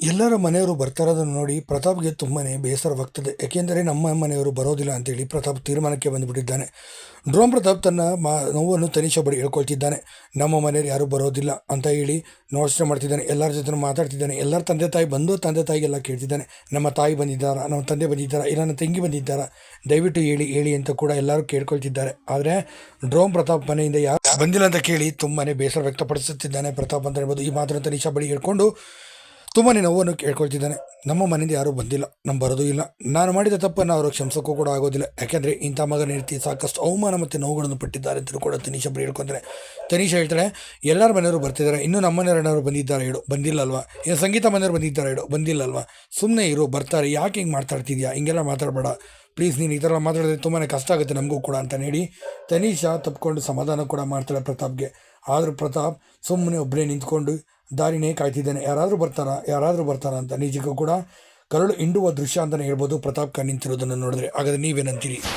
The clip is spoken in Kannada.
ಎಲ್ಲರ ಮನೆಯವರು ಬರ್ತಾರೋದನ್ನು ನೋಡಿ ಪ್ರತಾಪ್ಗೆ ತುಂಬಾ ಬೇಸರವಾಗ್ತದೆ. ಏಕೆಂದರೆ ನಮ್ಮ ಮನೆಯವರು ಬರೋದಿಲ್ಲ ಅಂತೇಳಿ ಪ್ರತಾಪ್ ತೀರ್ಮಾನಕ್ಕೆ ಬಂದುಬಿಟ್ಟಿದ್ದಾನೆ. ಡ್ರೋಮ್ ಪ್ರತಾಪ್ ತನ್ನ ಮಾ, ನೋವನ್ನು ತನಿಷಾ ಬಳಿ ಹೇಳ್ಕೊಳ್ತಿದ್ದಾನೆ. ನಮ್ಮ ಮನೆಯಲ್ಲಿ ಯಾರೂ ಬರೋದಿಲ್ಲ ಅಂತ ಹೇಳಿ ಯೋಚನೆ ಮಾಡ್ತಿದ್ದಾನೆ. ಎಲ್ಲರ ಜೊತೆ ಮಾತಾಡ್ತಿದ್ದಾನೆ. ಎಲ್ಲರ ತಂದೆ ತಾಯಿ ಬಂದು ತಂದೆ ತಾಯಿಗೆಲ್ಲ ಕೇಳ್ತಿದ್ದಾನೆ. ನಮ್ಮ ತಾಯಿ ಬಂದಿದ್ದಾರಾ? ನಮ್ಮ ತಂದೆ ಬಂದಿದ್ದಾರಾ? ಇಲ್ಲ, ನನ್ನ ತಂಗಿ ಬಂದಿದ್ದಾರಾ? ದಯವಿಟ್ಟು ಹೇಳಿ ಹೇಳಿ ಅಂತ ಕೂಡ ಎಲ್ಲರೂ ಕೇಳ್ಕೊಳ್ತಿದ್ದಾರೆ. ಆದರೆ ಡ್ರೋಮ್ ಪ್ರತಾಪ್ ಮನೆಯಿಂದ ಯಾರು ಬಂದಿಲ್ಲ ಅಂತ ಕೇಳಿ ತುಂಬಾ ಬೇಸರ ವ್ಯಕ್ತಪಡಿಸುತ್ತಿದ್ದಾನೆ ಪ್ರತಾಪ್ ಅಂತ ಹೇಳ್ಬೋದು. ಈ ಮಾತನ್ನು ತನಿಷಾ ಬಳಿ ಹೇಳ್ಕೊಂಡು ತುಂಬಾ ನೋವನ್ನು ಕೇಳ್ಕೊಳ್ತಿದ್ದಾನೆ. ನಮ್ಮ ಮನೆಯಿಂದ ಯಾರೂ ಬಂದಿಲ್ಲ ನಮ್ಮ ಬರೋದು ಇಲ್ಲ. ನಾನು ಮಾಡಿದ ತಪ್ಪನ್ನು ಅವರು ಕ್ಷಮಿಸೋಕ್ಕೂ ಕೂಡ ಆಗೋದಿಲ್ಲ. ಯಾಕೆಂದರೆ ಇಂಥ ಮಗನ ರೀತಿ ಸಾಕಷ್ಟು ಅವಮಾನ ಮತ್ತು ನೋವುಗಳನ್ನು ಪಟ್ಟಿದ್ದಾರೆ ಅಂತ ಕೂಡ ತನಿಷಾ ಬಳಿ ಹೇಳ್ಕೊತಾರೆ ತನಿಷಾ ಹೇಳ್ತಾಳೆ, ಎಲ್ಲರ ಮನೆಯವರು ಬರ್ತಿದ್ದಾರೆ, ಇನ್ನೂ ನಮ್ಮ ಮನೆಯವರು ಬಂದಿದ್ದಾರೆ ಹೇಳು. ಬಂದಿಲ್ಲ ಅಲ್ವಾ ಏನು ಸಂಗೀತ ಮನೆಯವರು ಬಂದಿದ್ದಾರೆ ಹೇಳು. ಬಂದಿಲ್ಲ ಅಲ್ವಾ ಸುಮ್ಮನೆ ಇರು, ಬರ್ತಾರೆ. ಯಾಕೆ ಹಿಂಗೆ ಮಾತಾಡ್ತಿದ್ಯಾ ಹಿಂಗೆಲ್ಲ ಮಾತಾಡಬೇಡ. ಪ್ಲೀಸ್ ನೀನು ಈ ಥರ ಮಾತಾಡಿದ್ರೆ ತುಂಬಾ ಕಷ್ಟ ಆಗುತ್ತೆ ನಮಗೂ ಕೂಡ ಅಂತ ಹೇಳಿ ತನಿಷಾ ತಪ್ಪಿಕೊಂಡು ಸಮಾಧಾನ ಕೂಡ ಮಾಡ್ತಾಳೆ ಪ್ರತಾಪ್ಗೆ. ಆದರೂ ಪ್ರತಾಪ್ ಸುಮ್ಮನೆ ಒಬ್ಬನೇ ನಿಂತ್ಕೊಂಡು ದಾರಿನೇ ಕಾಯ್ತಿದ್ದಾನೆ. ಯಾರಾದರೂ ಬರ್ತಾರಾ? ಯಾರಾದರೂ ಬರ್ತಾರಾ ಅಂತ. ನಿಜಕ್ಕೂ ಕೂಡ ಕರಳು ಹಿಂಡುವ ದೃಶ್ಯ ಅಂತಲೇ ಹೇಳ್ಬೋದು. ಪ್ರತಾಪ್ ಕಣ್ಣಿಂತಿರೋದನ್ನು ನೋಡಿದ್ರೆ. ಹಾಗಾದ್ರೆ ನೀವೇನಂತೀರಿ?